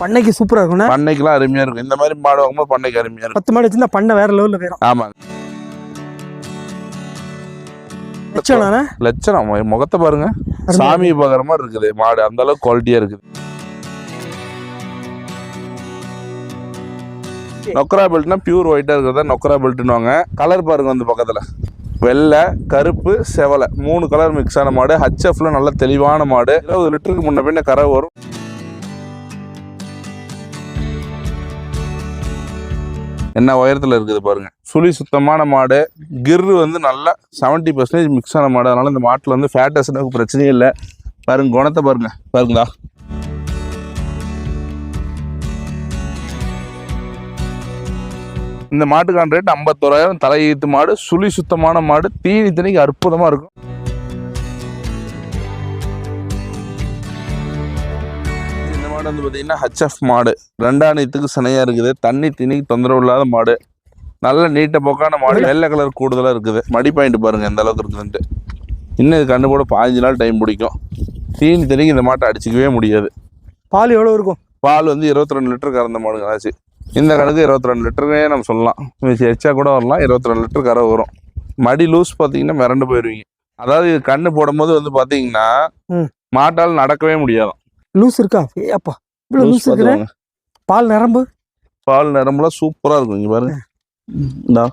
பண்ணைக்கு சூப்பரா இருக்கும்ண்ணே. பண்ணைக்கெல்லாம் அருமையா இருக்கும். இந்த மாதிரி மாடு வாங்கும்போது பண்ணைக்கு அருமையா இருக்கும். பத்து மாடு வச்சிருந்தா பண்ணை வேற லெவல்ல போயிடும் ஆமா லட்சணாண்ணே லட்சணம். மு- முகத்தை பாருங்க. சாமி பார்க்குற மாதிரி இருக்குது. மாடு அந்த அளவுக்கு குவாலிட்டியா இருக்குது. நொக்கரா பெல்ட்னா பியூர் ஒயிட்டா இருக்கிறதா? நொக்கரா பெல்ட்னுவாங்க கலர் பாருங்க வந்து பக்கத்துல. வெள்ளை கருப்பு செவலை. மூணு கலர் மிக்ஸ் ஆன மாடு. ஹச்எஃப்ல நல்ல தெளிவான மாடு. இருபது லிட்டருக்கு முன்ன பின்ன கரை வரும். என்ன உயரத்துல இருக்குது பாருங்க. சுழி சுத்தமான மாடு. கிர்ரு வந்து நல்லா செவன்ட்டி பர்சன்டேஜ் மிக்ஸ் ஆன மாடு. அதனால இந்த மாட்டில் வந்து ஃபேட்டஸ்னுக்கு பிரச்சனையே இல்லை. பாருங்க குணத்தை பாருங்க. பாருங்களா? இந்த மாட்டுக்கான ரேட் ஐம்பத்தோராயிரம். தலையீத்து மாடு. சுழி சுத்தமான மாடு. தீனி தனிக்கு அற்புதமா இருக்கும். மாடு வந்து பார்த்தீங்கன்னா ஹச்எஃப் மாடு. ரெண்டாணியத்துக்கு சினையா இருக்குது. தண்ணி திணிக்கு தொந்தரவு இல்லாத மாடு. நல்ல நீட்ட போக்கான மாடு. வெள்ளை கலர் கூடுதலாக இருக்குது. மடி பாயிண்ட் பாருங்க எந்த அளவுக்கு இருக்குதுன்ட்டு. இன்னும் இது கண்டு போட பாஞ்சு நாள் டைம் பிடிக்கும். தீனி தண்ணிக்கு இந்த மாட்டை அடிச்சிக்கவே முடியாது. பால் எவ்வளவு இருக்கும்? பால் வந்து இருபத்தி ரெண்டு லிட்டர் கறந்த மாடுங்க ஆச்சு இந்த கணக்கு இருபத்தி ரெண்டு லிட்டருமே நம்ம சொல்லலாம். எச்சா கூட வரலாம் இருபத்தி ரெண்டு லிட்டர் கரை வரும். மடி லூஸ் பார்த்தீங்கன்னா மிரண்டு போயிடுவீங்க அதாவது இது கண்ணு போடும்போது வந்து பார்த்தீங்கன்னா. மாட்டால் நடக்கவே முடியாது. லூஸ் இருக்கா? ஏப்பா இவ்வளவு லூஸ் இருக்குண்ணே பால் நரம்பு? பால் நிறமெல்லாம் சூப்பராக இருக்கும் இங்கே பாருங்க இந்தா.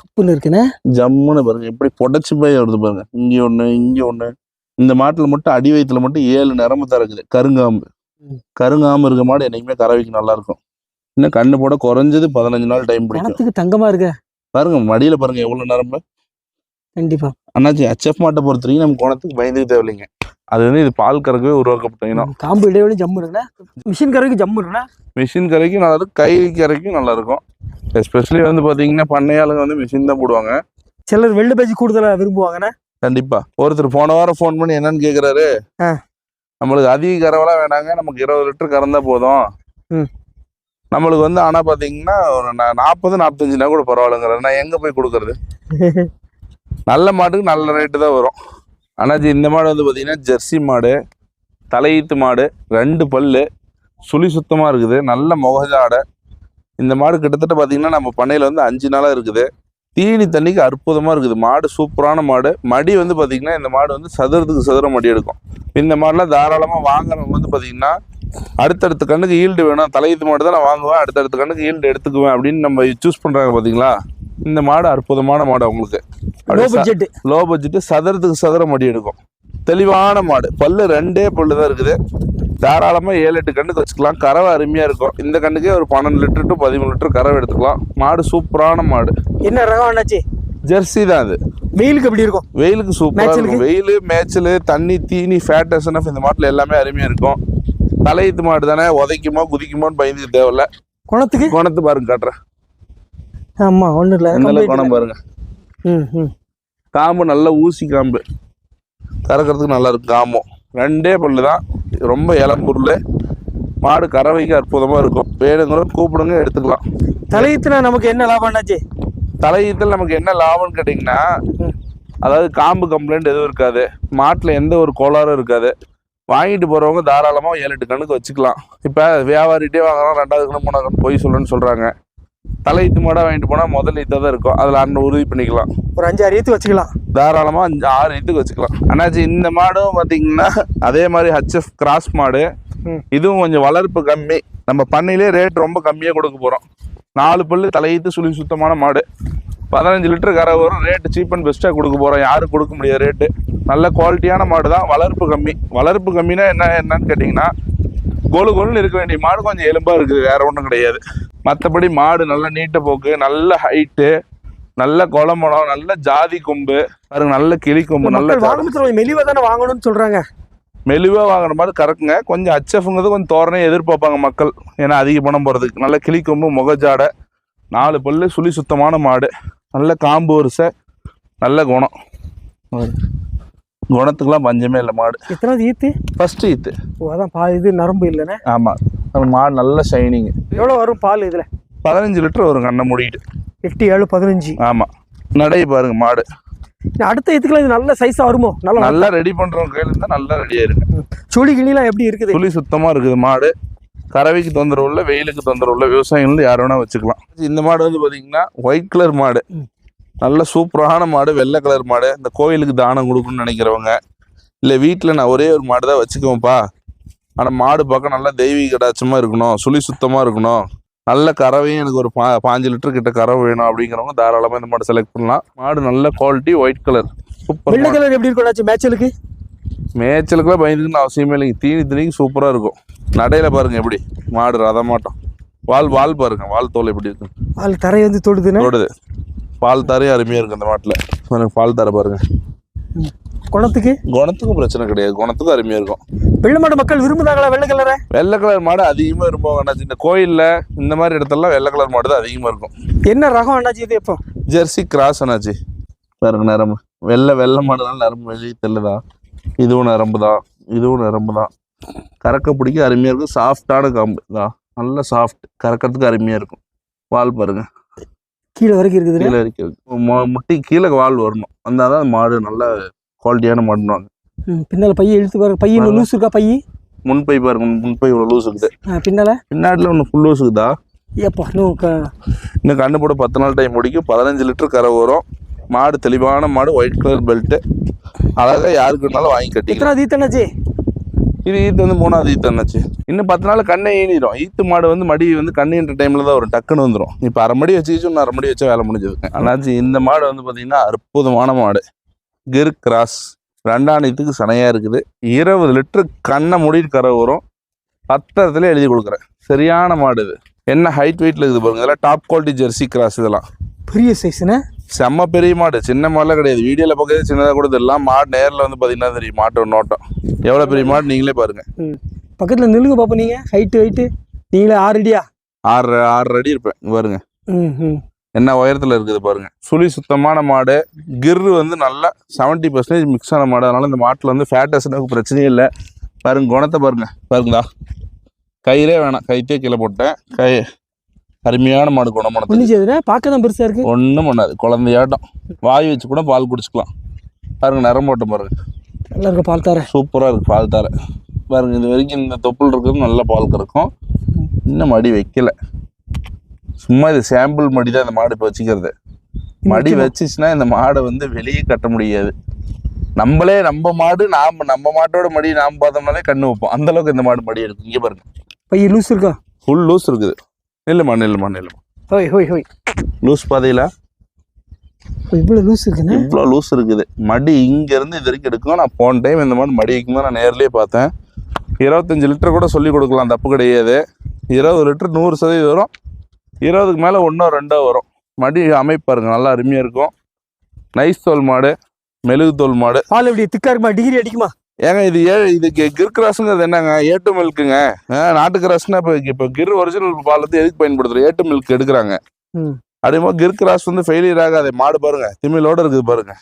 கப்புன்னு இருக்குண்ணே. ஜம்முன்னு பாருங்க எப்படி புடைச்சு போய் வருது பாருங்க. இங்க ஒண்ணு இங்க ஒண்ணு. இந்த மாட்டுல மட்டும் அடி வயிற்றுல மட்டும் ஏழு நிறம தான் இருக்குது கருங்காம்பு. கருங்காம்பு இருக்க மாடு என்னைக்குமே கறவைக்கு நல்லா இருக்கும் இன்னும் கண்ணு போட குறைஞ்சது பதினஞ்சு நாள் டைம் பிடிக்கும். பணத்துக்கு தங்கமா இருக்க? பாருங்க மடியில பாருங்க எவ்வளவு நரம்பு. கண்டிப்பா. அண்ணாச்சி ஹச்எஃப் மாட்டை பொறுத்த வரைக்கும் நம்ம குணத்துக்கு பயந்துக்கு தேவையில்லைங்க. அது வந்து இது பால் கறக்கவே உருவாக்கப்பட்ட இனம் காம்பு இடைவெளி ஜம்மு இருக்குண்ணே மிஷின் கரைக்கு ஜம்மு இருக்குண்ணே மிஷின் கரைக்கும் நல்லா இருக்கும் கை கரைக்கும் நல்லா இருக்கும். எஸ்பெஷலி வந்து பாத்தீங்கன்னா பண்ணையாளுங்க வந்து மிஷின் தான் போடுவாங்க. சிலர் வெள்ளை பேஜ் கூடுதலா விரும்புவாங்கண்ணே. கண்டிப்பா. ஒருத்தர் போன வாரம் ஃபோன் பண்ணி என்னன்னு கேக்குறாரு? ஆ. நம்மளுக்கு அதிக கறவெல்லாம் வேணாங்க நமக்கு இருபது லிட்டர் கறந்தா போதும். நம்மளுக்கு வந்து ஆனா பாத்தீங்கன்னா ஒரு நாற்பது நாற்பத்தஞ்சுனா கூட பரவாயில்லைங்கிறாரு. நான் எங்க போய் கொடுக்கறது? நல்ல மாட்டுக்கு நல்ல ரேட்டு தான் வரும். ஆனால் இது இந்த மாடு வந்து பார்த்திங்கன்னா ஜெர்சி மாடு தலையீத்து மாடு ரெண்டு பல்லு சுழி சுத்தமாக இருக்குது நல்ல முகஜாடை இந்த மாடு கிட்டத்தட்ட பார்த்திங்கன்னா நம்ம பண்ணையில் வந்து அஞ்சு நாளாக இருக்குது. தீனி தண்ணிக்கு அற்புதமாக இருக்குது. மாடு சூப்பரான மாடு. மடி வந்து பார்த்திங்கன்னா இந்த மாடு வந்து சதுரத்துக்கு சதுர மடி எடுக்கும். இந்த மாடெலாம் தாராளமாக வாங்குறவங்க வந்து பார்த்திங்கன்னா அடுத்தடுத்த கண்ணுக்கு ஈல்டு வேணும். தலையீத்து மாடு தான் நான் வாங்குவேன் அடுத்தடுத்த கண்ணுக்கு ஈல்டு எடுத்துக்குவேன் அப்படின்னு நம்ம சூஸ் பண்ணுறாங்க பார்த்தீங்களா இந்த மாடு அற்புதமான மாடு அவங்களுக்கு. லோ பட்ஜெட் லோ பட்ஜெட் சதுரத்துக்கு சதுர மடி எடுக்கும். தெளிவான மாடு. பல்லு ரெண்டே பல்லு தான் இருக்குது. தாராளமா ஏழு எட்டு கண்ணுக்கு வச்சுக்கலாம். கறவை அருமையா இருக்கும். இந்த கண்ணுக்கே ஒரு பன்னெண்டு லிட்டர் டு பதிமூணு லிட்டர் கறவை எடுத்துக்கலாம். மாடு சூப்பரான மாடு. என்ன ரகம் அண்ணாச்சி? ஜெர்சி தான் அது. வெயிலுக்கு எப்படி இருக்கும்? வெயிலுக்கு சூப்பரா மேய்ச்சலுக்கு? இருக்கும். வெயில் மேய்ச்சல் தண்ணி தீனி ஃபேட் எஸ்என்எஃப் இந்த மாட்டுல எல்லாமே அருமையா இருக்கும். தலையீத்து மாடு தானே? உதைக்குமோ குதிக்குமோன்னு பயந்துக்க தேவையில்ல. குணத்துக்கு? குணத்து பாருங்க காட்டுறேன். ஆமா ஒண்ணு இல்ல complete குணம் பாருங்க. ம், ம். காம்பு நல்ல ஊசி காம்பு. கறக்கிறதுக்கு நல்லா இருக்கும் காம்பும் ரெண்டே பல்லு தான். ரொம்ப இளம் பொருள். மாடு கறவைக்கு அற்புதமா இருக்கும். வேணுங்கிற கூப்பிடுங்க எடுத்துக்கலாம். தலையீத்துனா நமக்கு என்ன லாபம் அண்ணாச்சி? தலையீத்தல் நமக்கு என்ன லாபம்னு கேட்டிங்கன்னா. அதாவது காம்பு கம்ப்ளைண்ட் எதுவும் இருக்காது. மாட்டில் எந்த ஒரு கோளாறும் இருக்காது. வாங்கிட்டு போகிறவங்க தாராளமாக ஏழு எட்டு கணக்கு வச்சுக்கலாம். இப்போ வியாபாரிகிட்டே வாங்குறோம் ரெண்டாவது கணக்கு மூணாவது கணக்கு போய் சொல்லுன்னு சொல்கிறாங்க தலையீத்து மாடாக வாங்கிட்டு போனால் முதல் ஈத்தாக தான் இருக்கும். அதில் அண்ணன் உறுதி பண்ணிக்கலாம். ஒரு அஞ்சாறு ஈத்து வச்சுக்கலாம். தாராளமாக அஞ்சு ஆறு ஈத்துக்கு வச்சுக்கலாம். அண்ணாச்சி இந்த மாடும் பார்த்தீங்கன்னா அதே மாதிரி ஹச்எஃப் கிராஸ் மாடு. இதுவும் கொஞ்சம் வளர்ப்பு கம்மி. நம்ம பண்ணையிலே ரேட் ரொம்ப கம்மியாக கொடுக்க போகிறோம் நாலு பல்லு தலையீத்து சுழி சுத்தமான மாடு. பதினஞ்சு லிட்டர் கரை வரும். ரேட்டு சீப் அண்ட் பெஸ்ட்டாக கொடுக்க போகிறோம் யாரும் கொடுக்க முடியாது ரேட்டு நல்ல குவாலிட்டியான மாடு தான். வளர்ப்பு கம்மி. வளர்ப்பு கம்மினா என்ன என்னன்னு கேட்டிங்கன்னா கொலு கொலுன்னு இருக்க வேண்டிய மாடு கொஞ்சம் எலும்பாக இருக்குது. வேற ஒன்றும் கிடையாது. மற்றபடி மாடு நல்ல நீட்ட போக்கு நல்ல ஹைட்டு நல்ல குளம்படம் நல்ல ஜாதி கொம்பு பாருங்க நல்ல கிளி கொம்பு நல்ல மெலிவா தானே வாங்கணும்னு சொல்றாங்க. மெலிவா வாங்குற மாதிரி கறக்குங்க. கொஞ்சம் அச்சஃபுங்கிறது கொஞ்சம் தோரணையை எதிர்பார்ப்பாங்க மக்கள். ஏன்னா அதிக பணம் போகிறதுக்கு நல்ல கிளி கொம்பு முகஜாடை நாலு பல்லு சுழி சுத்தமான மாடு. நல்ல காம்பு வரிசை நல்ல குணம். குணத்துக்குலாம் பஞ்சமே இல்லை மாடு. எத்தனாவது ஈத்து? ஃபர்ஸ்ட் ஈத்து. அதான் இது நரம்பு இல்லைண்ணே ஆமாம் மாடு நல்ல ஷைனிங் எவ்வளவு வரும் பால் இதுல? பதினஞ்சு லிட்டர் வரும் கண்ணை மூடிட்டு. எட்டு ஏழு பதினஞ்சு. ஆமாம் நடை பாருங்க மாடு. அடுத்த இதுக்கெல்லாம் இது நல்ல சைஸா வருமோ? நல்லா நல்லா ரெடி பண்றவங்க கையில இருந்தா நல்லா ரெடி ஆயிருங்க சுழி கிளிலாம் எப்படி இருக்குது? புளி சுத்தமா இருக்குது மாடு. கறவைக்கு தொந்தரவு இல்லை வெயிலுக்கு தொந்தரவு இல்லை விவசாயிகள் வந்து யார் வேணா வச்சுக்கலாம். இந்த மாடு வந்து பார்த்தீங்கன்னா ஒயிட் கலர் மாடு. நல்ல சூப்பரான மாடு வெள்ளை கலர் மாடு. இந்த கோயிலுக்கு தானம் கொடுக்கணும்னு நினைக்கிறவங்க இல்லை வீட்டில் நான் ஒரே ஒரு மாடு தான் வச்சுக்குவேன்ப்பா. ஆனால் மாடு பார்க்க நல்லா தெய்வீக கடாட்சமாக இருக்கணும். சுழி சுத்தமாக இருக்கணும். நல்ல கறவையும் எனக்கு ஒரு பா பாஞ்சு லிட்டர் கிட்ட கறவை வேணும் அப்படிங்கிறவங்க தாராளமாக இந்த மாடு செலக்ட் பண்ணலாம். மாடு நல்ல quality white colour super colour எப்படி இருக்கும் மேட்சலுக்கு மேய்ச்சலுக்குலாம் பயந்துக்கணும் அவசியமே இல்லைங்க. தீனி தீனிக்கு சூப்பராக இருக்கும். நடையில பாருங்க எப்படி. மாடு ரதமாட்டம். வால் வால் பாருங்க. வால் தோல் எப்படி இருக்கு. பால் தரை வந்து தொடுதுன்னு? ஓடுது பால் தரையும் அருமையாக இருக்கு அந்த மாட்டில். பாருங்க பால் தர பாருங்க. குணத்துக்கு? குணத்துக்கும் பிரச்சனை கிடையாது. குணத்துக்கும் அருமையாக இருக்கும். வெள்ளை மாடு மக்கள் விரும்புதாங்களா வெள்ளை கலரை? வெள்ளை கலர் மாடு அதிகமாக விரும்புவாங்க அண்ணாச்சி. இந்த கோயிலில் இந்த மாதிரி இடத்துலலாம் வெள்ளை கலர் மாடு தான் அதிகமாக இருக்கும். என்ன ரகம் அண்ணாச்சி இது எப்போ ஜெர்சி கிராஸ் அண்ணாச்சி. பாருங்க நரம்பு. வெள்ளை வெள்ளை மாடுனால நரம்பு வெளியே தெல்லுதா இதுவும் நரம்பு தான். இதுவும் நரம்பு தான். கறக்க பிடிக்க அருமையாக இருக்கும். சாஃப்டான காம்பு. தான் நல்ல சாஃப்ட். கறக்கிறதுக்கு அருமையாக இருக்கும். வால் பாருங்க. கீழே வரைக்கும் இருக்குது கீழே இருக்கிறது மு- முட்டி கீழே வால் வரணும். வந்தால் தான் மாடு நல்ல குவாலிட்டியான மாடுவாங்க பின்னால பைய இழுத்து பாருங்க. பையன். லூஸ் இருக்கா பைய? முன்பை பாருங்க. முன்பை இவ்வளோ லூஸ் இருக்குது. பின்னால? பின்னாடியில் ஒன்று ஃபுல் லூஸ் இருக்குதா? ஏப்பா இன்னும் கண்ணு போட பத்து நாள் டைம் முடிக்கும். பதினஞ்சு லிட்டர் கரை வரும் மாடு தெளிவான மாடு ஒயிட் கலர் பெல்ட்டு அழகாக யாருக்கு வேணாலும் வாங்கி கட்டிக்கலாம். எத்தனாவது இது ஈத்து வந்து மூணாவது ஈத்து அண்ணாச்சு இன்னும் பத்து நாள் கண்ணை ஈனிடும் ஈத்து மாடு வந்து மடி வந்து கண்ணுன்ற டைமில் தான் வரும். டக்குன்னு வந்துடும் இப்போ அரை மடி வச்சுக்கிச்சு இன்னும் அரை மடி வச்சா வேலை முடிஞ்சதுங்க. அண்ணாச்சி இந்த மாடு வந்து பார்த்தீங்கன்னா அற்புதமான மாடு. கிர் கிராஸ் ரெண்டாணியத்துக்கு சனையாக இருக்குது. இருபது லிட்டர் கண்ணை மூடிட்டு கரை வரும் பத்திரத்துல எழுதி கொடுக்குறேன். சரியான மாடு இது. என்ன ஹைட் வெயிட்டில் இருக்குது பாருங்க. இதெல்லாம் டாப் குவாலிட்டி ஜெர்சி கிராஸ் இதெல்லாம். பெரிய சைஸ்ண்ணே செம்ம பெரிய மாடு. சின்ன மாடுலாம் கிடையாது. வீடியோவில் பார்க்கறது சின்னதாக கூட தெரியலாம். மாடு நேரில் வந்து பார்த்தீங்கன்னா தெரியும். மாட்டோட நோட்டம். எவ்வளோ பெரிய மாடு நீங்களே பாருங்க. பக்கத்தில் நில்லுங்க பாப்போம் நீங்க. ஹைட்டு வெயிட்டு நீங்களே ஆறு அடியா? ஆறு ஆறு அடி இருப்பேன். இங்க பாருங்க. ம் ம். என்ன உயரத்தில் இருக்குது பாருங்க. சுழி சுத்தமான மாடு. கிர்ரு வந்து நல்லா செவன்ட்டி பர்சன்டேஜ் மிக்ஸ் ஆன மாடு. அதனால இந்த மாட்டில் வந்து ஃபேட்டஸ்னுக்கு பிரச்சனையே இல்லை. பாருங்க குணத்தை பாருங்க. பாருங்களா. கயிறே வேணாம். கைத்தே கீழே போட்டேன். கை அருமையான மாடு குணமானது பார்க்க தான் பெருசா இருக்கு. ஒன்றும் பண்ணாது. குழந்தையாட்டம். வாய் வச்சு கூட பால் குடிச்சுக்கலாம். பாருங்க நிறம் போட்டு பாருங்க. நல்லா இருக்க பால் தர. சூப்பராக இருக்குது பால் தர. பாருங்க இது வரைக்கும் இந்த தொப்புள் இருக்கிறது நல்ல பால் கறக்கும். இன்னும் மடி வைக்கல. சும்மா இது சாம்பிள் மடி தான் இந்த மாடு இப்போ வச்சுக்கிறது. மடி வச்சுச்சுன்னா இந்த மாடை வந்து வெளியே கட்ட முடியாது. நம்மளே நம்ம மாடு நாம் நம்ம மாட்டோட மடி நாம் பார்த்தோம்னாலே கண்ணு வைப்போம். அந்த அளவுக்கு இந்த மாடு மடி எடுக்கும் இங்கே பாருங்க. பைய லூஸ் இருக்கா? ஃபுல் லூஸ் இருக்குது. நில்லுமா நில்லுமா நில்லுமா. ஹோய் ஹோய் ஹோய். லூஸ் பாதையில? இவ்வளோ லூஸ் இருக்குண்ணே இவ்வளோ லூஸ் இருக்குது. மடி இங்கேருந்து இது வரைக்கும் எடுக்கும் நான் போன டைம் இந்த மாதிரி மடி வைக்கும்போது நான் நேர்லயே பார்த்தேன். இருபத்தஞ்சு லிட்டர் கூட சொல்லி கொடுக்கலாம். தப்பு கிடையாது. இருபது லிட்டர் நூறு சதவீதம் வரும். இருபதுக்கு மேலே ஒன்றோ ரெண்டோ வரும். மடி அமைப்பு பாருங்க நல்லா அருமையாக இருக்கும். நைஸ் தோல் மாடு மெழுகு தோல் மாடு. பால் எப்படி திக்கா இருக்குமா? டிகிரி அடிக்குமா? ஏங்க இது ஏ இது கிர் கிராஸுங்கிறது என்னங்க? ஏட்டு மில்க்குங்க நாட்டு கிராஸ்னா இப்போ இப்போ கிர் ஒரிஜினல் பால் வந்து எதுக்கு பயன்படுத்துறோம்? ஏட்டு மில்க் எடுக்கிறாங்க. ம். அதே கிர் கிராஸ் வந்து ஃபெயிலியர் ஆகாது மாடு பாருங்க. திமிழோட இருக்குது பாருங்க.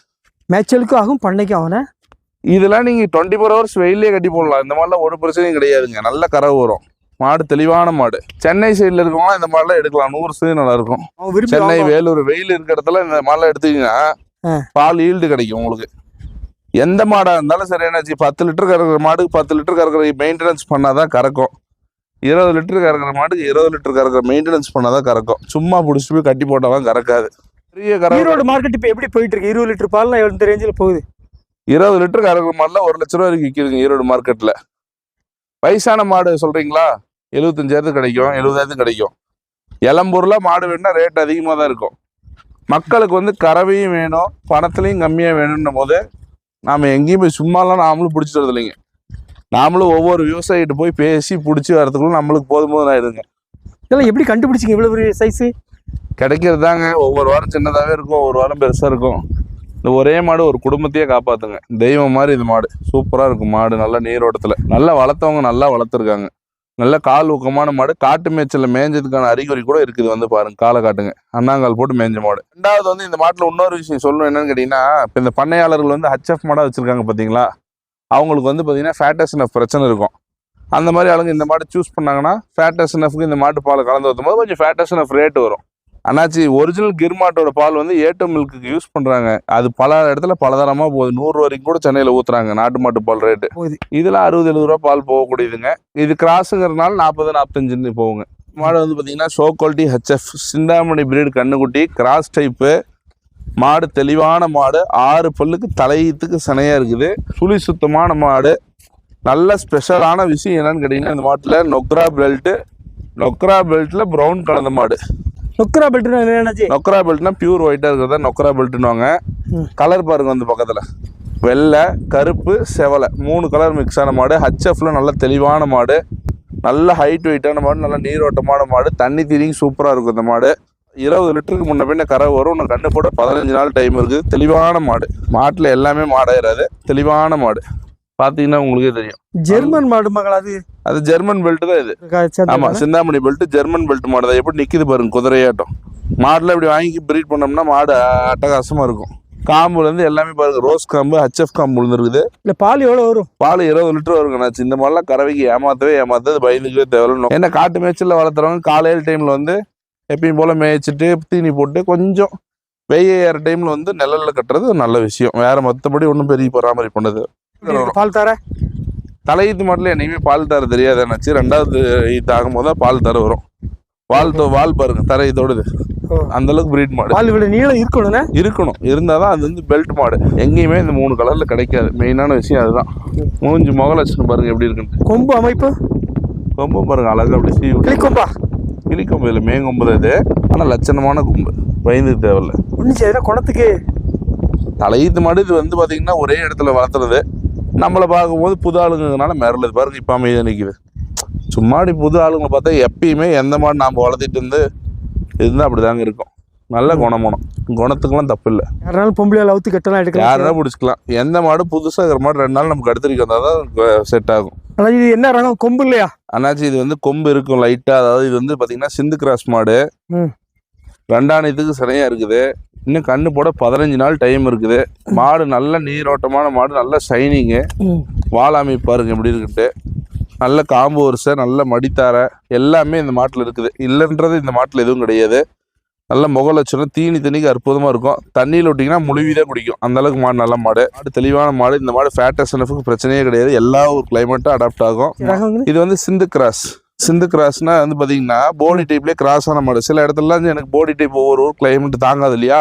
மேட்சலுக்கும் ஆகும் பண்ணைக்கும் ஆகும்ண்ணே இதெல்லாம் நீங்க டுவெண்ட்டி ஃபோர் ஹவர்ஸ் வெயிலே கட்டி போடலாம். இந்த மாதிரிலாம் ஒரு பிரச்சனையும் கிடையாதுங்க. நல்ல கறவை வரும். மாடு தெளிவான மாடு. சென்னை சைடில் இருக்கவங்களாம் இந்த மாதிரிலாம் எடுக்கலாம். நூறு சதவீதம் நல்லா இருக்கும் சென்னை. வேலூர் வெயில் இருக்கிற இடத்துல இந்த மாதிரிலாம் எடுத்தீங்கன்னா. பால் ஈல்டு கிடைக்கும் உங்களுக்கு. எந்த மாடா இருந்தாலும் சரி என்னாச்சு பத்து லிட்டர் கறக்கிற மாடுக்கு பத்து லிட்டர் கறக்கிற மெயின்டெனன்ஸ் பண்ணாதான் கறக்கும். இருபது லிட்டர் கறக்கிற மாடுக்கு இருபது லிட்டர் கறக்கிற மெயின்டெனன்ஸ் பண்ணாதான் கறக்கும். சும்மா பிடிச்சிட்டு போய் கட்டி போட்டாலாம் கறக்காது. பெரிய ஈரோடு மார்க்கெட் இப்போ எப்படி போயிட்டு இருக்கு இருபது லிட்டர் பால்லாம் எந்த ரேஞ்சில் போகுது? இருபது லிட்டர் கறக்கிற மாடுலாம் ஒரு லட்ச ரூபா வரைக்கும் விற்கிதுங்க ஈரோடு மார்க்கெட்டில் வயசான மாடு சொல்கிறீங்களா எழுபத்தஞ்சாயிரத்துக்கு கிடைக்கும் எழுபதாயிரத்துக்கு கிடைக்கும். இளம்பூரில் மாடு வேணும்னா ரேட் அதிகமாக தான் இருக்கும். மக்களுக்கு வந்து கறவையும் வேணும் பணத்துலையும் கம்மியாக வேணும்னும் போது நாம் எங்கேயும் போய் சும்மாலாம் நாமளும் பிடிச்சிட்டு வரது இல்லைங்க. நாமளும் ஒவ்வொரு விவசாயிகிட்ட போய் பேசி பிடிச்சி வரதுக்குள்ள நம்மளுக்கு போதும் போதும் ஆயிடுங்க இதெல்லாம் எப்படி கண்டுபிடிச்சிங்க இவ்வளோ பெரிய சைஸு கிடைக்கிறது தாங்க ஒவ்வொரு வாரம் சின்னதாகவே இருக்கும் ஒவ்வொரு வாரம் பெருசாக இருக்கும். இந்த ஒரே மாடு ஒரு குடும்பத்தையே காப்பாற்றுங்க தெய்வம் மாதிரி இது மாடு. சூப்பராக இருக்கும் மாடு நல்ல நீரோட்டத்தில். நல்லா வளர்த்தவங்க நல்லா வளர்த்துருக்காங்க. நல்ல கால் ஊக்கமான மாடு. காட்டு மேய்ச்சல மேய்ஞ்சதுக்கான அறிகுறி கூட இருக்குது வந்து பாருங்க காலை காட்டுங்க. அண்ணாங்கால் போட்டு மேய்ஞ்ச மாடு. ரெண்டாவது வந்து இந்த மாட்டில் இன்னொரு விஷயம் சொல்லணும் என்னன்னு கேட்டிங்கன்னா இப்போ இந்த பண்ணையாளர்கள் வந்து ஹச்எஃப் மாடாக வச்சுருக்காங்க பார்த்தீங்களா அவங்களுக்கு வந்து பார்த்தீங்கன்னா ஃபேட்டஸ்னஃப் பிரச்சனை இருக்கும். அந்த மாதிரி ஆளுங்க இந்த மாடு சூஸ் பண்ணாங்கன்னா ஃபேட்டஸ்னஃப்க்கு இந்த மாட்டு பால் கலந்து ஊற்றும் போது கொஞ்சம் ஃபேட்டஸ்னஃப் ரேட் வரும். அண்ணாச்சி ஒரிஜினல் கிர்மாட்டோட பால் வந்து ஏட்டோ மில்க்கு யூஸ் பண்றாங்க. அது பல இடத்துல பலதரமா போகுது. நூறு வரைக்கும் கூட சென்னையில ஊத்துறாங்க நாட்டு மாட்டு பால் ரேட்டு. இதுல அறுபது எழுபது ரூபா பால் போகக்கூடியதுங்க. இது கிராஸுங்கிறதுனால நாற்பது நாற்பத்தஞ்சுன்னு போகுங்க. மாடு வந்து பாத்தீங்கன்னா show quality HF Chintamani breed கண்ணுக்குட்டி கிராஸ் டைப்பு மாடு தெளிவான மாடு. ஆறு பல்லுக்கு தலையத்துக்கு சனையா இருக்குது. சுழி சுத்தமான மாடு. நல்ல ஸ்பெஷலான விஷயம் என்னன்னு கேட்டீங்கன்னா இந்த மாட்டுல நொக்ரா பெல்ட் நொக்ரா பெல்ட்ல பிரவுன் கலந்த மாடு. நொக்கரா பெல்ட்னா என்னச்சு? நொக்ரா பெல்ட்னா பியூர் ஒயிட்டா இருக்கிறதா? நொக்ரா பெல்ட்னுவாங்க. கலர் பாருங்க வந்து பக்கத்துல. வெள்ளை கருப்பு செவலை. மூணு கலர் மிக்ஸ் ஆன மாடு. ஹச்எஃப்ல நல்ல தெளிவான மாடு. நல்ல ஹைட் வெயிட்டான மாடு. நல்ல நீரோட்டமான மாடு. தண்ணி தீனிங் சூப்பரா இருக்கும் இந்த மாடு. இருபது லிட்டருக்கு முன்ன பின்ன கரை வரும். இன்னும் கண்ணு போட பதினஞ்சு நாள் டைம் இருக்குது தெளிவான மாடு. மாட்டுல எல்லாமே மாடாயிராது தெளிவான மாடு. பாத்தீங்கன்னா உங்களுக்கே தெரியும். ஜெர்மன் மாடு மகள் அது? அது ஜெர்மன் பெல்ட் தான் இது. ஆமா? சிந்தாமணி பெல்ட் ஜெர்மன் பெல்ட் மாடு தான். எப்படி நிக்குது பாருங்க குதிரையாட்டம். மாடுல இப்படி வாங்கி ப்ரீட் பண்ணோம்னா மாடு அட்டகாசமா இருக்கும். காம்புல இருந்து எல்லாமே பாருங்க ரோஸ் காம்பு ஹச்எஃப் காம்பு விழுந்துருக்குது. இல்ல பால் எவ்வளவு வரும்? பால் இருபது லிட்டர் வருங்க நான் இந்த மாதிரிலாம் கறவைக்கு ஏமாத்தவே ஏமாத்தது பயந்துக்கவே தேவையில்லை. என்ன காட்டு மேய்ச்சல்ல வளர்த்துறவங்க காலையில் டைம்ல வந்து எப்பயும் போல மேய்ச்சிட்டு தீனி போட்டு கொஞ்சம் வெய்ய ஏற டைம்ல வந்து நிழல்ல கட்டுறது நல்ல விஷயம். வேற மத்தபடி ஒன்றும் பெரிய பராமரிப்பு பண்ணது பால் தர? தலையீத்து மாட்டில் என்னைக்குமே பால் தர தெரியாது. என்னாச்சு ரெண்டாவது ஈத்து ஆகும்போது தான் பால் தர வரும். வால் வால் பாருங்க தரையத்தோடுது ஓ. அந்த அளவுக்கு பிரீட் மாடு. பால் விட நீளம் இருக்கணும்ண்ணே இருக்கணும். இருந்தால் தான் அது வந்து பெல்ட் மாடு. எங்கேயுமே இந்த மூணு கலர்ல கிடைக்காது. மெயினான விஷயம் அதுதான். மூஞ்சி முகலட்சணம் பாருங்க எப்படி இருக்குன்னு கொம்பு அமைப்பு? கொம்பு பாருங்க அழகா அப்படி விட்டு. கிளிக்கொம்பா? கிளிக்கொம்பு இல்லை மேங்கொம்பு தான் இது. ஆனால் லட்சணமான கொம்பு. பயந்துக்கு தேவையில்ல. ஒன்றும் செய்யற குணத்துக்கு. தலையீத்து மாடு இது வந்து பார்த்தீங்கன்னா ஒரே இடத்துல வளர்த்துறது. நம்மளை பார்க்கும்போது புது ஆளுங்கனால மிரளுது. பாருங்க இப்போ அமைதியாக நிற்கிது சும்மா இப்படி புது ஆளுங்களை பார்த்தா எப்பயுமே எந்த மாடு நாம் வளர்த்திட்டு இருந்து இருந்தால் அப்படி தாங்க இருக்கும். நல்ல குணமானம் குணத்துக்கெல்லாம் தப்பு இல்லை. யாருனாலும் பொம்பளையால் அவுத்து கட்டலாம் எடுக்கலாம் யாருன்னா பிடிச்சிக்கலாம். எந்த மாடு புதுசாக இருக்கிற மாடு ரெண்டு நாள் நமக்கு அடுத்திருக்கு வந்தால் தான் செட் ஆகும். ஆனா இது என்ன ரகம்? கொம்பு இல்லையா? அண்ணாச்சி இது வந்து கொம்பு இருக்கும் லைட்டாக அதாவது இது வந்து பார்த்தீங்கன்னா சிந்து கிராஸ் மாடு. ம். ரெண்டாணியத்துக்கு சினையாக இருக்குது. இன்னும் கண்ணு போட பதினஞ்சு நாள் டைம் இருக்குது. மாடு நல்ல நீரோட்டமான மாடு நல்ல ஷைனிங்கு அமைப்பு பாருங்க எப்படி இருக்குன்ட்டு. நல்ல காம்பு வரிசை நல்ல மடித்தார. எல்லாமே இந்த மாட்டில் இருக்குது. இல்லைன்றது இந்த மாட்டில் எதுவும் கிடையாது. நல்ல முக லட்சணம் தீனி தண்ணிக்கு அற்புதமாக இருக்கும். தண்ணியில் விட்டிங்கன்னா முழுவிதான் குடிக்கும். அந்த அளவுக்கு மாடு நல்ல மாடு. மாடு தெளிவான மாடு. இந்த மாடு ஃபேட்டஸ் பிரச்சனையே கிடையாது. எல்லா ஒரு கிளைமேட்டும் அடாப்ட் ஆகும். இது வந்து சிந்து கிராஸ். சிந்து கிராஸ்னா வந்து பாத்தீங்கன்னா போடி டைப்லேயே கிராஸ் ஆன மாடு. சில இடத்துலலாம் வந்து எனக்கு போடி டைப் ஒவ்வொரு ஊர் கிளைமேட் தாங்காது இல்லையா.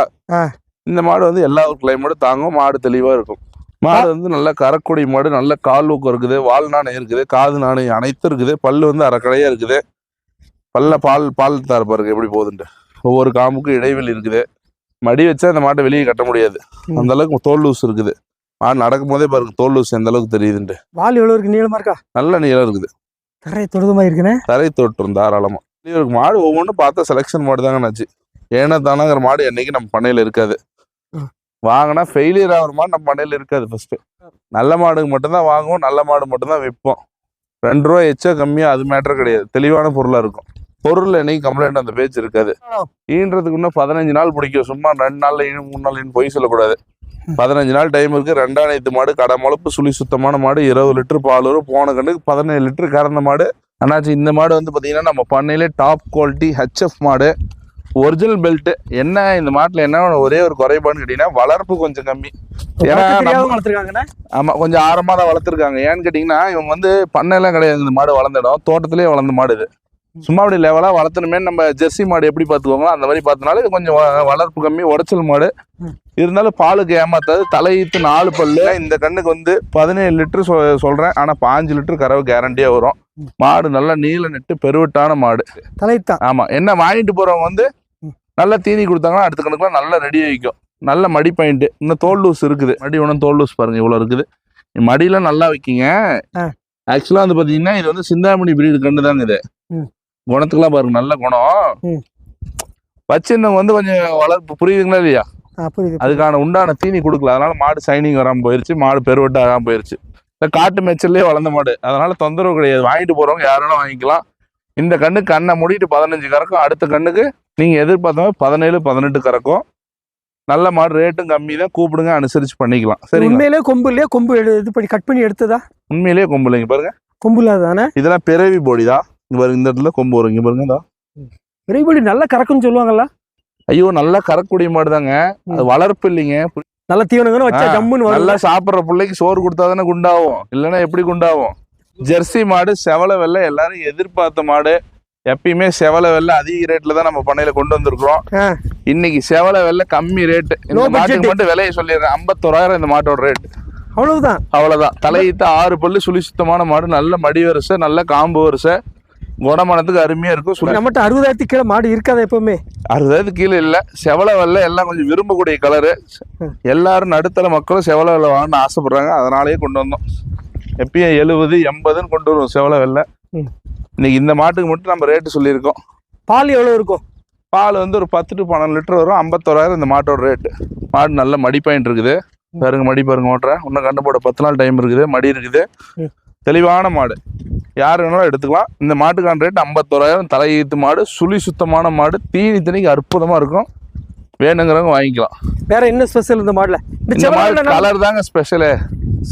இந்த மாடு வந்து எல்லா ஊர் கிளைமேட்டும் தாங்கும். மாடு தெளிவா இருக்கும். மாடு வந்து நல்ல கரக்குடி மாடு நல்ல கால் ஊக்கம் இருக்குது வால் நாணை இருக்குது காது நாணை அனைத்தும் இருக்குது. பல்லு வந்து அரைக்கடையா இருக்குது. பல்ல பால் பால் தர பாருங்க எப்படி போகுதுன்ட்டு. ஒவ்வொரு காம்புக்கும் இடைவெளி இருக்குது. மடி வச்சா இந்த மாட்டை வெளியே கட்ட முடியாது. அந்த அளவுக்கு தோல் லூஸ் இருக்குது. மாடு நடக்கும் போதே பாருங்க தோல் லூஸ் எந்த அளவுக்கு தெரியுதுன்ட்டு. வால் எவ்வளவு இருக்கு? நீளமா இருக்கா? நல்ல நீளம் இருக்குது. தரை தொடுதமா இருக்குண்ணே தரை தோட்டம் தாராளமா. இவருக்கு மாடு ஒவ்வொன்றும் பார்த்தா செலெக்ஷன் மாடு தாங்க நாச்சு ஏன்னா தானாங்கிற மாடு என்னைக்கு நம்ம பண்ணையில இருக்காது. வாங்கினா ஃபெயிலியர் ஆகிற மாடு நம்ம பண்ணையில இருக்காது ஃபர்ஸ்ட் நல்ல மாடுக்கு மட்டும்தான் வாங்குவோம் நல்ல மாடு மட்டும்தான் விற்போம். ரெண்டு ரூபா எச்சா கம்மியா அது மேட்டர் கிடையாது. தெளிவான பொருளா இருக்கும். பொருள் என்னைக்கு கம்ப்ளைண்ட் அந்த பேச்சு இருக்காது. ஈன்றதுக்கு இன்னும் பதினஞ்சு நாள் பிடிக்கும். சும்மா ரெண்டு நாள்ல மூணு நாள் ஈனும் பொய் சொல்லக்கூடாது. பதினஞ்சு நாள் டைம் இருக்கு. ரெண்டாயிரத்து மாடு கடை முளப்பு சுழி சுத்தமான மாடு இருபது லிட்டர் பால் வரும் போன கண்டுக்கு பதினேழு லிட்டர் கறந்த மாடு. அண்ணாச்சி இந்த மாடு வந்து பார்த்தீங்கன்னா நம்ம பண்ணையிலே டாப் குவாலிட்டி ஹெச்எஃப் மாடு. ஒரிஜினல் பெல்ட் என்ன இந்த மாட்டில் என்ன ஒரே ஒரு குறைபாடுன்னு கேட்டிங்கன்னா வளர்ப்பு கொஞ்சம் கம்மி. ஏன்னா ஆமாம் கொஞ்சம் ஆரமாக தான் வளர்த்துருக்காங்க. ஏன்னு கேட்டிங்கன்னா இவங்க வந்து பண்ணையெல்லாம் கிடையாது. இந்த மாடு வளர்ந்த இடம் தோட்டத்திலே வளர்ந்த மாடு இது. சும்மா அப்படி லெவலாக வளர்த்தணுமே நம்ம ஜெர்சி மாடு எப்படி பார்த்துக்கோங்களோ அந்த மாதிரி பார்த்தனால இது கொஞ்சம் வளர்ப்பு கம்மி உடச்சல் மாடு. இருந்தாலும் பாலுக்கு ஏமாத்தாது. தலையீத்து நாலு பல்லு. இந்த கண்ணுக்கு வந்து பதினேழு லிட்டர் சொ சொல்கிறேன் ஆனால் பாஞ்சு லிட்டர் கறவை கேரண்டியாக வரும். மாடு நல்லா நீல நெட்டு பெருவட்டான மாடு. தலைத்தான் ஆமாம் என்ன வாங்கிட்டு போகிறவங்க வந்து. நல்லா தீனி கொடுத்தாங்கன்னா அடுத்த கணக்குலாம் நல்லா ரெடி ஆகிக்கும் நல்ல மடி பாயிண்ட் இன்னும் தோல் லூஸ் இருக்குது. மடி ஒன்றும் தோல் லூஸ் பாருங்க இவ்வளோ இருக்குது. மடியெல்லாம் நல்லா வைக்கிங்க. ஆக்சுவலாக வந்து பார்த்தீங்கன்னா இது வந்து சிந்தாமணி பிரீடு கண்டு தாங்க இது. குணத்துக்குலாம் பாருங்க நல்ல குணம். வச்சிருந்தவங்க வந்து கொஞ்சம் வளர்ப்பு புரியுதுங்களா இல்லையா? அதுக்கான உண்டான தீனி கொடுக்கல அதனால மாடு சைனிங் வராமல் போயிருச்சு மாடு பெருவட்டு ஆகாமல் போயிருச்சு. இந்த காட்டு மேய்ச்சல்லே வளர்ந்த மாடு அதனால தொந்தரவு கிடையாது. வாங்கிட்டு போறவங்க யாரும் வாங்கிக்கலாம். இந்த கண்ணு கண்ணை மூடிட்டு பதினஞ்சு கறக்கும் அடுத்த கண்ணுக்கு நீங்க எதிர்பார்த்த பதினேழு பதினெட்டு கறக்கும். நல்ல மாடு ரேட்டும் கம்மி தான் கூப்பிடுங்க அனுசரிச்சு பண்ணிக்கலாம். சரிங்களா? உண்மையிலே கொம்பு இல்லையா? கொம்பு இது பண்ணி கட் பண்ணி எடுத்ததா? உண்மையிலேயே கொம்பு இல்லைங்க பாருங்க. கொம்பு இல்லாதானே இதெல்லாம் பிறவி பொடி தான். இங்க பாருங்க இந்த இடத்துல கொம்பு வரும். இங்க பாருங்க இதோ. விரைபடி நல்லா கறக்குன்னு சொல்லுவாங்கல்ல? ஐயோ நல்லா கறக்கூடிய மாடு தாங்க அது வளர்ப்பு இல்லைங்க. நல்ல தீவனங்கன்னு வச்சா ஜம்முன்னு நல்லா சாப்பிடுற பிள்ளைக்கு சோறு கொடுத்தா தானே குண்டாகும். இல்லைன்னா எப்படி குண்டாகும்? ஜெர்சி மாடு செவலை வெள்ளை எல்லாரும் எதிர்பார்த்த மாடு. எப்பயுமே செவலை வெள்ளை அதிக ரேட்ல தான் நம்ம பண்ணையில கொண்டு வந்திருக்கிறோம். இன்னைக்கு செவலை வெள்ளை கம்மி ரேட் இந்த. மாட்டுக்கு மட்டும் விலையை சொல்லிடுறேன். ஐம்பத்தோராயிரம் இந்த மாட்டோட ரேட் அவ்வளவுதான். அவ்வளவுதான். தலையிட்ட ஆறு பல்லு சுழி சுத்தமான மாடு. நல்ல மடி வரிசை நல்ல காம்பு வரிசை. குணமனத்துக்கு அருமையா இருக்கும். சுழி நம்மகிட்ட அறுபதாயிரத்துக்கு கீழே மாடு இருக்காது எப்பவுமே? அறுபது கீழே இல்ல. செவலை வெள்ளை எல்லாம் கொஞ்சம் விரும்பக்கூடிய கலரு. எல்லாரும் நடுத்தர மக்களும் செவலை வெள்ளை வாங்கணும்னு ஆசைப்படுறாங்க. அதனாலேயே கொண்டு வந்தோம். எப்பயும் எழுபது எண்பதுன்னு கொண்டு வருவோம் செவலை வெள்ளை. இன்னைக்கு இந்த மாட்டுக்கு மட்டும் நம்ம ரேட்டு சொல்லியிருக்கோம். பால் எவ்வளவு இருக்கும்? பால் வந்து ஒரு பத்து டு பன்னெண்டு லிட்டர் வரும். ஐம்பத்தோராயிரம் இந்த மாட்டோட ரேட்டு மாடு நல்ல மடி பாயிண்ட் இருக்குது. பாருங்க மடி பாருங்க ஓட்டுறேன் இன்னும் கண்டு போட பத்து நாள் டைம் இருக்குது. மடி இருக்குது. தெளிவான மாடு. யார் வேணாலும் எடுத்துக்கலாம். இந்த மாட்டுக்கான ரேட் ஐம்பத்தோராயிரம் தலையீத்து மாடு சுழி சுத்தமான மாடு தீனி தனிக்கு அற்புதமா இருக்கும். வேணுங்கிறவங்க வாங்கிக்கலாம். வேற என்ன ஸ்பெஷல் இந்த மாடுல? இந்த மாதிரி கலர் தாங்க ஸ்பெஷலு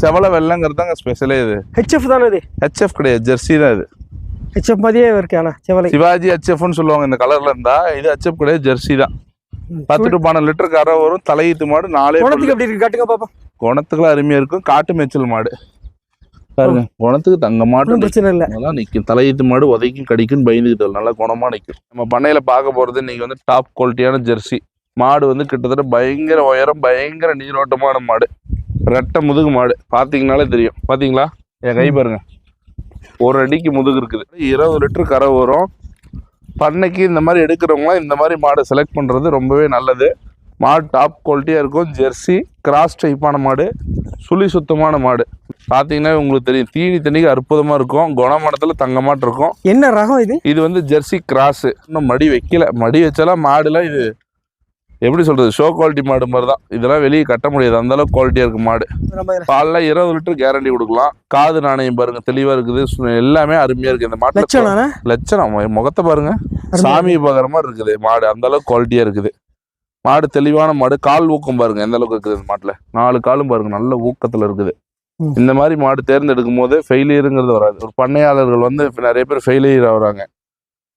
செவல வெள்ளைங்கிறது தாங்க ஸ்பெஷலே இது. ஹெச்எஃப் தானே இது? ஹெச்எஃப் கிடையாது ஜெர்சி தான் இது. ஹெச்எஃப் மாதிரியே இருக்கு செவலை. சிவாஜி ஹெச்எஃப்னு சொல்லுவாங்க இந்த கலர்ல இருந்தா இது ஹெச்எஃப் கிடையாது ஜெர்சி தான். பத்து டு பன்னெண்டு லிட்டர் கரை வரும் தலையீத்து மாடு நாலே. குணத்துக்கு எப்படி இருக்கு? காட்டுங்க பாப்பா குணத்துக்குலாம் அருமையா இருக்கும். காட்டு மேய்ச்சல் மாடு. பாருங்க குணத்துக்கு தங்க மாடு ஒன்றும் பிரச்சனை இல்லை. தான் நிற்கும் தலையீத்து மாடு உதைக்கும் கடிக்கும் பயந்துக்கிட்டு. நல்லா குணமா நிற்கும் நம்ம பண்ணையில பார்க்க போறது இன்னைக்கு வந்து டாப் குவாலிட்டியான ஜெர்சி. மாடு வந்து கிட்டத்தட்ட பயங்கர உயரம் பயங்கர நீரோட்டமான மாடு. ரெட்டை முதுகு மாடு. பாத்தீங்கன்னாலே தெரியும். பாத்தீங்களா என் கை பாருங்க. ஒரு அடிக்கு முதுகு இருக்குது. இருபது லிட்டர் கரை வரும். பண்ணைக்கு இந்த மாதிரி எடுக்கிறவங்களாம் இந்த மாதிரி மாடு செலக்ட் பண்றது ரொம்பவே நல்லது. மாடு டாப் குவாலிட்டியாக இருக்கும். ஜெர்சி கிராஸ் டைப்பான மாடு சுழி சுத்தமான மாடு. பார்த்தீங்கன்னா உங்களுக்கு தெரியும். தீனி தண்ணிக்கு அற்புதமாக இருக்கும். குணமனத்தில் தங்கமாட்டு இருக்கும். என்ன ரகம் இது? இது வந்து ஜெர்சி கிராஸு இன்னும் மடி வைக்கல. மடி வச்சாலாம் மாடுலாம் இது எப்படி சொல்கிறது ஷோ குவாலிட்டி மாடு மாதிரி தான் இதெல்லாம் வெளியே கட்ட முடியாது. அந்த அளவுக்கு குவாலிட்டியாக இருக்கு மாடு. பாலில் இருபது லிட்டர் கேரண்டி கொடுக்கலாம். காது நாணயம் பாருங்க. தெளிவாக இருக்குது. எல்லாமே அருமையாக இருக்குது இந்த மாட்டில் லட்சணம் லட்சணம். முகத்தை பாருங்க. சாமி பார்க்குற மாதிரி இருக்குது. மாடு அந்த அளவுக்கு குவாலிட்டியா இருக்குது. மாடு தெளிவான மாடு கால் ஊக்கம் பாருங்க எந்த அளவுக்கு இருக்குது இந்த மாட்டுல? நாலு காலும் பாருங்க நல்ல ஊக்கத்துல இருக்குது. இந்த மாதிரி மாடு தேர்ந்தெடுக்கும் போது ஃபெயிலியருங்கிறது வராது. ஒரு பண்ணையாளர்கள் வந்து இப்ப நிறைய பேர் ஃபெயிலியர் ஆகுறாங்க.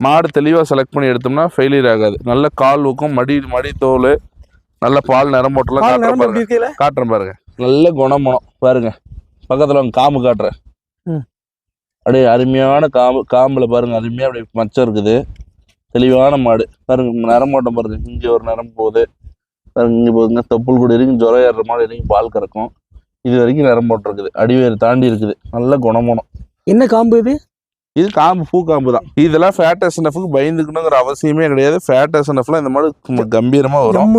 மாடு தெளிவா செலக்ட் பண்ணி எடுத்தோம்னா ஃபெயிலியர் ஆகாது. நல்ல கால் ஊக்கம் மடி மடி தோல் நல்ல பால் நிறமோட்டெல்லாம் பால் காட்டுறேன் பாருங்க. காட்டுறேன் பாருங்க. நல்ல குணமனம் பாருங்க. பக்கத்துல வந்து காம்பு காட்டுறேன். அப்படியே அருமையான காம்பு காம்புல பாருங்க அருமையா அப்படியே மச்சம் இருக்குது. தெளிவான மாடு. பாருங்க நரம்போட்டம் பாருங்க. இங்க ஒரு நரம் போகுது. பாருங்க இங்க போகுதுங்க தொப்புள் கூட இருக்கு ஜுரம் ஏறுற மாதிரி இருக்கு பால் கறக்கும். இது வரைக்கும் நரம்போட்டம் இருக்குது. அடிவேறு தாண்டி இருக்குது. நல்ல குணமனம். என்ன காம்பு இது? இது காம்பு பூ காம்பு தான். இதெல்லாம் ஃபேட் எஸ்என்எஃப்க்கு பயந்துக்கணுங்கிற அவசியமே கிடையாது. ஃபேட் எஸ்என்எஃப்லாம் இந்த மாதிரி கும்- கம்பீரமா வரும்.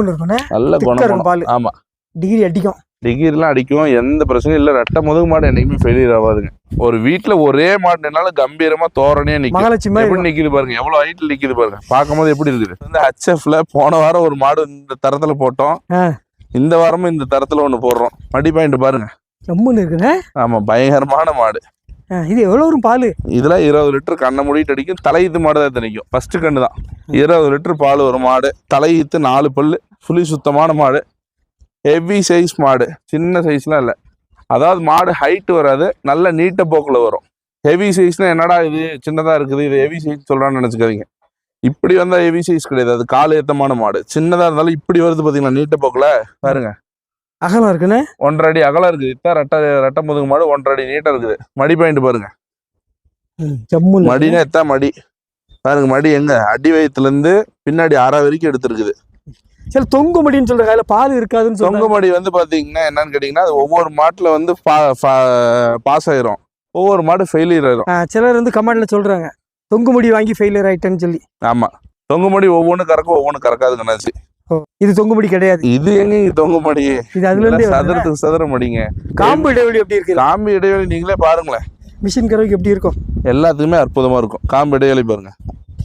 நல்ல பால். ஆமா. டிகிரி அடிக்கும். டிகிரிலாம் அடிக்கும் எந்த பிரச்சனையும் இல்லை. ரெட்டை முதுகு மாடு என்னைக்குமே ஃபெயிலியர் ஆகாதுங்க. ஒரு வீட்ல ஒரே மாடு நின்னாலும் கம்பீரமா தோரணையா மாதிரி எப்படி நிக்குது பாருங்க. எவ்வளவு ஹைட்ல நிக்குது பாருங்க. பார்க்கும்போது எப்படி இருக்குது? இந்த ஹச்எஃப்ல போன வாரம் ஒரு மாடு இந்த தரத்துல போட்டோம். இந்த வாரமும் இந்த தரத்துல ஒண்ணு போடுறோம். மடி பாயிண்ட் பாருங்க. ஜம்முன்னு இருக்குண்ணே ஆமா பயங்கரமான மாடு. இது எவ்வளோ வரும் பால்? இதெல்லாம் இருபது லிட்டர் கண்ணை மூடிட்டு அடிக்கும். தலையீத்து மாடு தான் திணிக்கும் ஃபர்ஸ்ட் கண்ணு தான். இருபது லிட்டர் பால் ஒரு மாடு. தலையீத்து நாலு பல்லு. சுழி சுத்தமான மாடு. ஹெவி சைஸ் மாடு. சின்ன சைஸ்லாம் இல்லை. அதாவது மாடு ஹைட் வராது. நல்ல நீட்ட போக்கில் வரும். ஹெவி சைஸ்னா என்னடா இது? சின்னதாக இருக்குது. இது ஹெவி சைஸ் சொல்கிறான்னு நினச்சிக்காதீங்க. இப்படி வந்தால் ஹெவி சைஸ் கிடையாது. அது கால் ஏத்தமான மாடு. சின்னதாக இருந்தாலும் இப்படி வருது பார்த்தீங்களா நீட்ட போக்கில்? பாருங்க. அகலம் இருக்குண்ணே? ஒன்றரை அடி அகலம் இருக்குது. இதான் ரெட்டை ரெட்டை முதுகு மாடு ஒன்றரை அடி நீட்டாக இருக்குது. மடி பாயிண்ட் பாருங்க. மடினா எத்தான் மடி? பாருங்க மடி எங்க? அடி வயிற்றுல இருந்து பின்னாடி அரை வரைக்கும் எடுத்திருக்குது. சில தொங்கு மடின்னு சொல்றாங்க அதுல பால் இருக்காதுன்னு தொங்க சொல்றாங்க. மடி வந்து பாத்தீங்கன்னா என்னன்னு கேட்டீங்கன்னா அது ஒவ்வொரு மாட்டுல வந்து பாஸ் ஆயிரும். ஒவ்வொரு மாடு ஃபெயிலியர் ஆயிரும். சிலர் வந்து கமெண்ட்ல சொல்றாங்க. தொங்கு முடி வாங்கி ஃபெயிலியர் ஆயிட்டேன்னு சொல்லி. ஆமா. தொங்க மடி ஒவ்வொன்று கறக்கும் ஒவ்வொன்று கறக்காதுங்கண்ணாச்சு ஓ, இது தொங்கு முடி கிடையாது. இது எங்க இங்க தொங்க மடி இது அதுல இருந்தே. சதுரத்துக்கு சதுர மடிங்க காம்பு இடைவெளி எப்படி இருக்கு? காம்பு இடைவெளி நீங்களே பாருங்களேன். மிஷின் கறவைக்கு எப்படி இருக்கும்? எல்லாத்துக்குமே அற்புதமா இருக்கும். காம்பு இடைவெளி பாருங்க.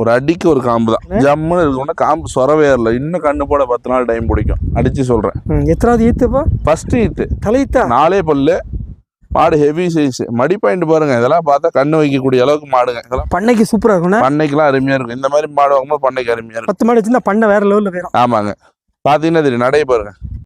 ஒரு அடிக்கு ஒரு காம்பு தான். ஜம்முன்னு இருக்கும்னா காம்பு சொரவே ஏறல. இன்னும் கண்ணு போட பத்து நாள் டைம் பிடிக்கும். அடிச்சு சொல்றேன். ம், எத்தனாவது ஈத்துப்பா ஃபர்ஸ்ட் ஈத்து தலைத்தா நாலே பல்லு. மாடு ஹெவி சைஸ் மடி பாயிண்ட் பாருங்க. இதெல்லாம் பார்த்தா கண்ணு வைக்கக்கூடிய அளவுக்கு மாடுங்க. இதெல்லாம் பண்ணைக்கு சூப்பரா இருக்கும்ண்ணே பண்ணைக்கெல்லாம் அருமையா இருக்கும். இந்த மாதிரி மாடு வாங்கும்போது பண்ணைக்கு அருமையா இருக்கும். பத்து மாடு வச்சிருந்தா பண்ணை வேற லெவல்ல போயிடும் ஆமாங்க. பாத்தீங்கன்னா தெரியும். நடைய பாருங்க.